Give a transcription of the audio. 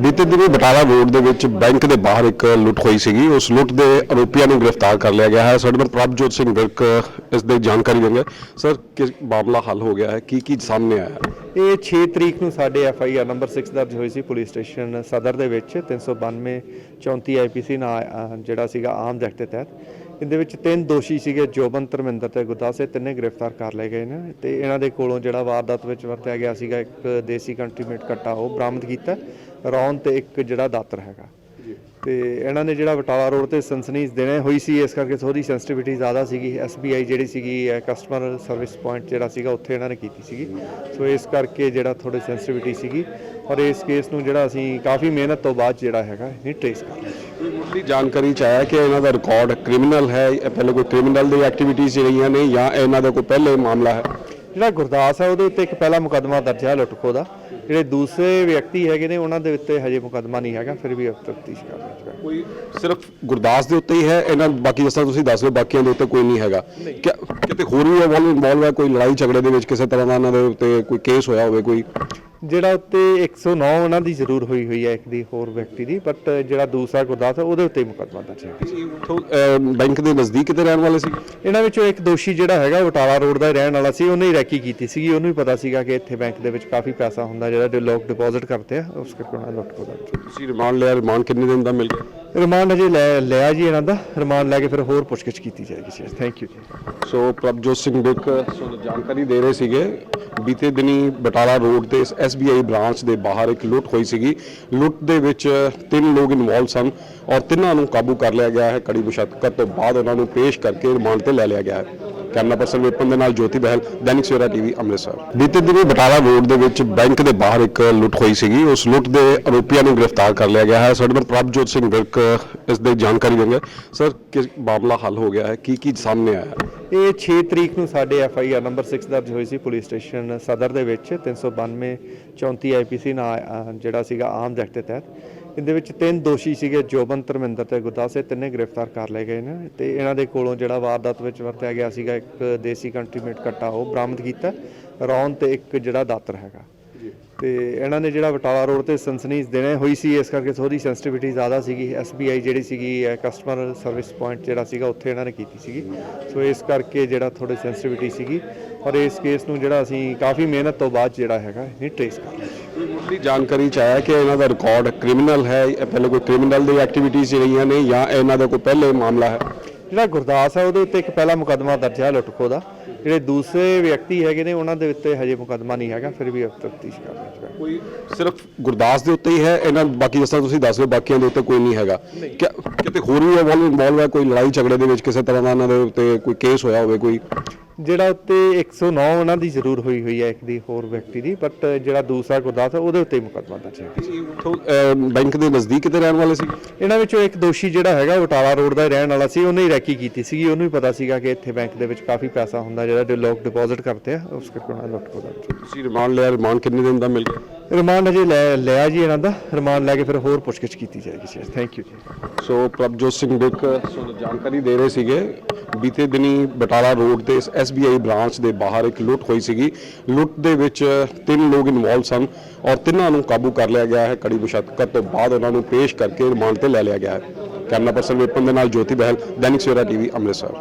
ਬੀਤੇ ਦਿਨੀ ਬਟਾਲਾ ਰੋਡ ਦੇ ਵਿੱਚ ਬੈਂਕ ਦੇ ਬਾਹਰ ਇੱਕ ਲੁੱਟ ਹੋਈ ਸੀਗੀ। ਉਸ ਲੁੱਟ ਦੇ ਆਰੋਪੀਆਂ ਨੂੰ ਗ੍ਰਿਫਤਾਰ ਕਰ ਲਿਆ ਗਿਆ ਹੈ। ਸਾਡੇ ਨਾਲ ਪ੍ਰਭਜੋਤ ਸਿੰਘ ਵਿਰਕ ਇਸ ਦੇ ਜਾਣਕਾਰੀ ਦੇਣਗੇ ਸਰ, ਕਿਸ ਮਾਮਲਾ ਹੱਲ ਹੋ ਗਿਆ ਹੈ? ਕੀ ਕੀ ਸਾਹਮਣੇ ਆਇਆ? ਹੈ? ਇਹ 6 ਤਰੀਕ ਨੂੰ ਸਾਡੇ ਐਫ ਆਈ ਆਰ ਨੰਬਰ 6 ਦਰਜ ਹੋਈ ਸੀ ਪੁਲਿਸ ਸਟੇਸ਼ਨ ਸਦਰ ਦੇ ਵਿੱਚ। 392 34 ਆਈਪੀਸੀ ਨਾ ਜਿਹੜਾ ਸੀਗਾ ਆਮ ਐਕਟ ਦੇ ਤਹਿਤ। ਇਹਦੇ ਵਿੱਚ ਤਿੰਨ ਦੋਸ਼ੀ ਸੀਗੇ ਜੋਬਨ ਧਰਮਿੰਦਰ ਤੇ ਗੁਰਦਾਸ। ਇਹ ਤਿੰਨੇ ਗ੍ਰਿਫਤਾਰ ਕਰ ਲਏ ਗਏ ਨੇ ਤੇ ਇਹਨਾਂ ਦੇ ਕੋਲੋਂ ਜਿਹੜਾ ਵਾਰਦਾਤ ਵਿੱਚ ਵਰਤਿਆ ਗਿਆ ਸੀਗਾ ਇੱਕ ਦੇਸੀ ਕੰਟਰੀਮੇਟ ਕੱਟਾ ਉਹ ਬਰਾਮਦ ਕੀਤਾ। ਰੌਨ ਤੇ ਇੱਕ ਜਿਹੜਾ ਦਾਤਰ ਹੈਗਾ। ਤੇ ਇਹਨਾਂ ਨੇ ਜਿਹੜਾ ਬਟਾਲਾ ਰੋਡ ਤੇ ਸਨਸਨੀਜ਼ ਦੇਣੇ ਹੋਈ ਸੀ ਇਸ ਕਰਕੇ ਥੋੜੀ ਸੈਂਸਿਟੀਵਿਟੀ ਜ਼ਿਆਦਾ ਸੀਗੀ। SBI ਜਿਹੜੀ ਸੀਗੀ ਕਸਟਮਰ ਸਰਵਿਸ ਪੁਆਇੰਟ ਜਿਹੜਾ ਸੀਗਾ ਉੱਥੇ ਇਹਨਾਂ ਨੇ ਕੀਤੀ ਸੀਗੀ। ਸੋ ਇਸ ਕਰਕੇ ਜਿਹੜਾ ਥੋੜੀ ਸੈਂਸਿਟੀਵਿਟੀ ਸੀਗੀ। ਔਰ ਇਸ ਕੇਸ ਨੂੰ ਜਿਹੜਾ ਅਸੀਂ ਕਾਫੀ ਮਿਹਨਤ ਤੋਂ ਬਾਅਦ ਜਿਹੜਾ ਹੈਗਾ ਇਹ ਟ੍ਰੇਸ ਕਰ ਲਿਆ। ਮੁੱਢਲੀ ਜਾਣਕਾਰੀ ਚ ਆਇਆ ਕਿ ਇਹਨਾਂ ਦਾ ਰਿਕਾਰਡ ਕ੍ਰਿਮੀਨਲ ਹੈ ਪਹਿਲੇ ਕੋਈ ਕ੍ਰਿਮੀਨਲ ਦੀ ਐਕਟੀਵਿਟੀਜ਼ ਰਹੀਆਂ ਨੇ ਜਾਂ ਇਹਨਾਂ ਦਾ ਕੋਈ ਪਹਿਲੇ ਮਾਮਲਾ ਹੈ? ਜਿਹੜਾ ਗੁਰਦਾਸ ਹੈ ਉਹਦੇ ਉੱਤੇ ਇੱਕ ਪਹਿਲਾ ਮੁਕੱਦਮਾ ਦਰਜ ਹੈ ਲੁੱਟਖੋ ਦਾ। ਜਿਹੜੇ ਦੂਸਰੇ ਵਿਅਕਤੀ ਹੈਗੇ ਨੇ ਉਹਨਾਂ ਦੇ ਉੱਤੇ ਹਜੇ ਮੁਕੱਦਮਾ ਨਹੀਂ ਹੈਗਾ ਫਿਰ ਵੀ ਤਫਤੀਸ਼ ਕਰ ਰਹੇ ਹਾਂ। ਕੋਈ ਸਿਰਫ ਗੁਰਦਾਸ ਦੇ ਉੱਤੇ ਹੀ ਹੈ ਇਹਨਾਂ ਬਾਕੀ ਜਿਸ ਤਰ੍ਹਾਂ ਤੁਸੀਂ ਦੱਸ ਰਹੇ ਬਾਕੀਆਂ ਦੇ ਉੱਤੇ ਕੋਈ ਨਹੀਂ ਹੈਗਾ? ਕਿਤੇ ਹੋਰ ਵੀ ਇਨਵੋਲਵ ਹੈ ਕੋਈ ਲੜਾਈ ਝਗੜੇ ਦੇ ਵਿੱਚ ਕਿਸੇ ਤਰ੍ਹਾਂ ਦਾ ਇਹਨਾਂ ਦੇ ਉੱਤੇ ਕੋਈ ਕੇਸ ਹੋਇਆ ਹੋਵੇ ਕੋਈ? ਜਿਹੜਾ ਉੱਤੇ 109 ਉਹਨਾਂ ਦੀ ਜ਼ਰੂਰ ਹੋਈ ਹੋਈ ਹੈ ਇੱਕ ਦੀ ਹੋਰ ਵਿਅਕਤੀ ਦੀ ਬਟ ਜਿਹੜਾ ਦੂਸਰਾ ਗੁਰਦਾਸ ਹੈ ਉਹਦੇ ਉੱਤੇ ਹੀ ਮੁਕੱਦਮਾ ਦਰਜ ਹੈ। ਉੱਥੋਂ ਬੈਂਕ ਦੇ ਨਜ਼ਦੀਕ ਕਿਤੇ ਰਹਿਣ ਵਾਲੇ ਸੀ? ਇਹਨਾਂ ਵਿੱਚੋਂ ਇੱਕ ਦੋਸ਼ੀ ਜਿਹੜਾ ਹੈਗਾ ਉਹ ਬਟਾਲਾ ਰੋਡ ਦਾ ਹੀ ਰਹਿਣ ਵਾਲਾ ਸੀ ਉਹਨੇ ਹੀ ਰੈਕੀ ਕੀਤੀ ਸੀਗੀ। ਉਹਨੂੰ ਵੀ ਪਤਾ ਸੀਗਾ ਕਿ ਇੱਥੇ ਬੈਂਕ ਦੇ ਵਿੱਚ ਕਾਫੀ ਪੈਸਾ ਹੁੰਦਾ ਜਿਹੜਾ ਲੋਕ ਡਿਪੋਜ਼ਿਟ ਕਰਦੇ ਆ ਉਸ ਕਰਕੇ ਉਹਨਾਂ ਲੁੱਟ ਖੋਹ ਦਾ ਤੁਸੀਂ ਰਿਮਾਂਡ ਲਿਆ ਰਿਮਾਂਡ ਕਿੰਨੇ ਦਿਨ ਦਾ ਮਿਲ ਗਿਆ? ਰਿਮਾਂਡ ਅਜੇ ਲੈ ਲਿਆ ਜੀ ਇਹਨਾਂ ਦਾ, ਰਿਮਾਂਡ ਲੈ ਕੇ ਫਿਰ ਹੋਰ ਪੁੱਛਗਿੱਛ ਕੀਤੀ ਜਾਏਗੀ ਜੀ। Thank you so Prabhjot Singh Bikk so ਜਾਣਕਾਰੀ ਦੇ ਰਹੇ ਸੀਗੇ, ਬੀਤੇ ਦਿਨੀ ਬਟਾਲਾ ਰੋਡ ਤੇ SBI ਬ੍ਰਾਂਚ ਦੇ ਬਾਹਰ ਇੱਕ ਲੁੱਟ ਹੋਈ ਸੀਗੀ। ਲੁੱਟ ਦੇ ਵਿੱਚ ਤਿੰਨ ਲੋਕ ਇਨਵੋਲਵ ਸਨ ਔਰ ਤਿੰਨਾਂ ਨੂੰ ਕਾਬੂ ਕਰ ਲਿਆ ਗਿਆ ਹੈ। ਕੜੀ ਮੁਸ਼ੱਕਤ ਤੋਂ ਬਾਅਦ ਉਹਨਾਂ ਨੂੰ ਪੇਸ਼ ਕਰਕੇ ਰਿਮਾਂਡ ਤੇ ਲੈ ਲਿਆ ਗਿਆ ਹੈ। ਕੈਮਰਾ ਪਰਸਨ ਵਿਪਨ ਦੇ ਨਾਲ ਜੋਤੀ ਬਹਿਲ, ਦੈਨਿਕ ਸਵੇਰਾ ਟੀਵੀ, ਅੰਮ੍ਰਿਤਸਰ। ਬੀਤੇ ਦਿਨੀ ਬਟਾਲਾ ਰੋਡ ਦੇ ਵਿੱਚ ਬੈਂਕ ਦੇ ਬਾਹਰ ਇੱਕ ਲੁੱਟ ਹੋਈ ਸੀਗੀ। ਉਸ ਲੁੱਟ ਦੇ ਆਰੋਪੀਆਂ ਨੂੰ ਗ੍ਰਿਫਤਾਰ ਕਰ ਲਿਆ ਗਿਆ ਹੈ। ਸਾਡੇ ਨਾਲ ਪ੍ਰਭਜੋਤ ਸਿੰਘ ਵਿਰਕ ਇਸ ਦੀ ਜਾਣਕਾਰੀ ਦੇਣਗੇ ਸਰ, ਕਿਸ ਮਾਮਲਾ ਹੱਲ ਹੋ ਗਿਆ ਹੈ? ਕੀ ਕੀ ਸਾਹਮਣੇ ਆਇਆ ਇਹ 6 ਤਰੀਕ ਨੂੰ ਸਾਡੇ ਐਫ ਆਈ ਆਰ ਨੰਬਰ 6 ਦਰਜ ਹੋਈ ਸੀ ਪੁਲਿਸ ਸਟੇਸ਼ਨ ਸਦਰ ਦੇ ਵਿੱਚ। 392 34 ਆਈਪੀਸੀ ਨਾ ਜਿਹੜਾ ਸੀਗਾ ਆਮ ਐਕਟ ਦੇ ਤਹਿਤ। ਇਹਦੇ ਵਿੱਚ ਤਿੰਨ ਦੋਸ਼ੀ ਸੀਗੇ ਜੋਬਨ ਧਰਮਿੰਦਰ ਤੇ ਗੁਰਦਾਸ। ਇਹ ਤਿੰਨੇ ਗ੍ਰਿਫਤਾਰ ਕਰ ਲਏ ਗਏ ਨੇ ਤੇ ਇਹਨਾਂ ਦੇ ਕੋਲੋਂ ਜਿਹੜਾ ਵਾਰਦਾਤ ਵਿੱਚ ਵਰਤਿਆ ਗਿਆ ਸੀਗਾ ਇੱਕ ਦੇਸੀ ਕੰਟਰੀਮੇਟ ਕੱਟਾ ਉਹ ਬਰਾਮਦ ਕੀਤਾ। ਰੌਨ ਤੇ ਇੱਕ ਜਿਹੜਾ ਦਾਤਰ ਹੈਗਾ। ਤੇ ਇਹਨਾਂ ਨੇ ਜਿਹੜਾ ਬਟਾਲਾ ਰੋਡ ਤੇ ਸਨਸਨੀਜ਼ ਦੇਣੇ ਹੋਈ ਸੀ ਇਸ ਕਰਕੇ ਥੋੜੀ ਸੈਂਸਿਟੀਵਿਟੀ ਜ਼ਿਆਦਾ ਸੀਗੀ। SBI ਜਿਹੜੀ ਸੀਗੀ ਕਸਟਮਰ ਸਰਵਿਸ ਪੁਆਇੰਟ ਜਿਹੜਾ ਸੀਗਾ ਉੱਥੇ ਇਹਨਾਂ ਨੇ ਕੀਤੀ ਸੀਗੀ। ਸੋ ਇਸ ਕਰਕੇ ਜਿਹੜਾ ਥੋੜੀ ਸੈਂਸਿਟੀਵਿਟੀ ਸੀਗੀ। ਔਰ ਇਸ ਕੇਸ ਨੂੰ ਜਿਹੜਾ ਅਸੀਂ ਕਾਫੀ ਮਿਹਨਤ ਤੋਂ ਬਾਅਦ ਜਿਹੜਾ ਹੈਗਾ ਇਹ ਟ੍ਰੇਸ ਕਰ ਲਿਆ। ਮੁੱਢਲੀ ਜਾਣਕਾਰੀ ਚ ਆਇਆ ਕਿ ਇਹਨਾਂ ਦਾ ਰਿਕਾਰਡ ਕ੍ਰਿਮੀਨਲ ਹੈ ਜਾਂ ਪਹਿਲੇ ਕੋਈ ਕ੍ਰਿਮੀਨਲ ਦੀ ਐਕਟੀਵਿਟੀਜ਼ ਰਹੀਆਂ ਨੇ ਜਾਂ ਇਹਨਾਂ ਦਾ ਕੋਈ ਪਹਿਲੇ ਮਾਮਲਾ ਹੈ? ਜਿਹੜਾ ਗੁਰਦਾਸ ਹੈ ਉਹਦੇ ਉੱਤੇ ਇੱਕ ਪਹਿਲਾ ਮੁਕੱਦਮਾ ਦਰਜ ਹੈ ਲੁੱਟਖੋ ਦਾ। ਜਿਹੜੇ ਦੂਸਰੇ ਵਿਅਕਤੀ ਹੈਗੇ ਨੇ ਉਹਨਾਂ ਦੇ ਉੱਤੇ ਹਜੇ ਮੁਕੱਦਮਾ ਨਹੀਂ ਹੈਗਾ ਫਿਰ ਵੀ ਤਫਤੀਸ਼ ਕਰ ਰਹੇ ਹਾਂ ਕੋਈ ਸਿਰਫ ਗੁਰਦਾਸ ਦੇ ਉੱਤੇ ਹੀ ਹੈ ਇਹਨਾਂ ਬਾਕੀ ਜਿਸ ਤਰ੍ਹਾਂ ਤੁਸੀਂ ਦੱਸ ਰਹੇ ਬਾਕੀਆਂ ਦੇ ਉੱਤੇ ਕੋਈ ਨਹੀਂ ਹੈਗਾ? ਕਿਤੇ ਹੋਰ ਵੀ ਇਨਵੋਲਵ ਹੈ ਕੋਈ ਲੜਾਈ ਝਗੜੇ ਦੇ ਵਿੱਚ ਕਿਸੇ ਤਰ੍ਹਾਂ ਦਾ ਇਹਨਾਂ ਦੇ ਉੱਤੇ ਕੋਈ ਕੇਸ ਹੋਇਆ ਹੋਵੇ ਕੋਈ? ਜਿਹੜਾ ਉੱਤੇ 109 ਉਹਨਾਂ ਦੀ ਜ਼ਰੂਰ ਹੋਈ ਹੋਈ ਹੈ ਇੱਕ ਦੀ ਹੋਰ ਵਿਅਕਤੀ ਦੀ ਬਟ ਜਿਹੜਾ ਦੂਸਰਾ ਗੁਰਦਾਸ ਹੈ ਉਹਦੇ ਉੱਤੇ ਮੁਕੱਦਮਾ ਦਰਜ ਹੈ। ਉੱਥੋਂ ਬੈਂਕ ਦੇ ਨਜ਼ਦੀਕ ਕਿਤੇ ਰਹਿਣ ਵਾਲੇ ਸੀ? ਇਹਨਾਂ ਵਿੱਚੋਂ ਇੱਕ ਦੋਸ਼ੀ ਜਿਹੜਾ ਹੈਗਾ ਬਟਾਲਾ ਰੋਡ ਦਾ ਹੀ ਰਹਿਣ ਵਾਲਾ ਸੀ ਉਹਨੇ ਹੀ ਰੈਕੀ ਕੀਤੀ ਸੀਗੀ ਉਹਨੂੰ ਵੀ ਪਤਾ ਸੀਗਾ ਕਿ ਇੱਥੇ ਬੈਂਕ ਦੇ ਵਿੱਚ ਕਾਫੀ ਪੈਸਾ ਹੁੰਦਾ ਜਿਹੜਾ ਜੋ ਲੋਕ ਡਿਪੋਜ਼ਿਟ ਕਰਦੇ ਆ ਉਸ ਕਰਕੇ ਉਹਨਾਂ ਲੁੱਟ ਖੋਹ ਦਾ ਤੁਸੀਂ ਰਿਮਾਂਡ ਲਿਆ ਰਿਮਾਂਡ ਕਿੰਨੇ ਦਿਨ ਦਾ ਮਿਲ ਗਿਆ? ਰਿਮਾਂਡ ਅਜੇ ਲੈ ਲਿਆ ਜੀ ਇਹਨਾਂ ਦਾ ਰਿਮਾਂਡ ਲੈ ਕੇ ਫਿਰ ਹੋਰ ਪੁੱਛਗਿੱਛ ਕੀਤੀ ਜਾਏਗੀ ਜੀ। ਥੈਂਕ ਯੂ ਜੀ। ਸੋ ਪ੍ਰਭਜੋਤ ਸਿੰਘ ਬਿੱਕ ਸੋ ਜਾਣਕਾਰੀ ਦੇ ਰਹੇ ਸੀਗੇ ਬੀਤੇ ਦਿਨੀ ਬਟਾਲਾ ਰੋਡ ਤੇ SBI ਬ੍ਰਾਂਚ ਦੇ ਬਾਹਰ ਇੱਕ ਲੁੱਟ ਹੋਈ ਸੀਗੀ। ਲੁੱਟ ਦੇ ਵਿੱਚ ਤਿੰਨ ਲੋਕ ਇਨਵੋਲਵ ਸਨ ਔਰ ਤਿੰਨਾਂ ਨੂੰ ਕਾਬੂ ਕਰ ਲਿਆ ਗਿਆ ਹੈ। ਕੜੀ ਮੁਸ਼ੱਕਤ ਤੋਂ ਬਾਅਦ ਉਹਨਾਂ ਨੂੰ ਪੇਸ਼ ਕਰਕੇ ਰਿਮਾਂਡ ਤੇ ਲੈ ਲਿਆ ਗਿਆ ਹੈ। ਕੈਮਰਾ ਪਰਸਨ ਵਿਪਨ ਦੇ ਨਾਲ ਜੋਤੀ ਬਹਿਲ, ਦੈਨਿਕ ਸਵੇਰਾ ਟੀਵੀ, ਅੰਮ੍ਰਿਤਸਰ।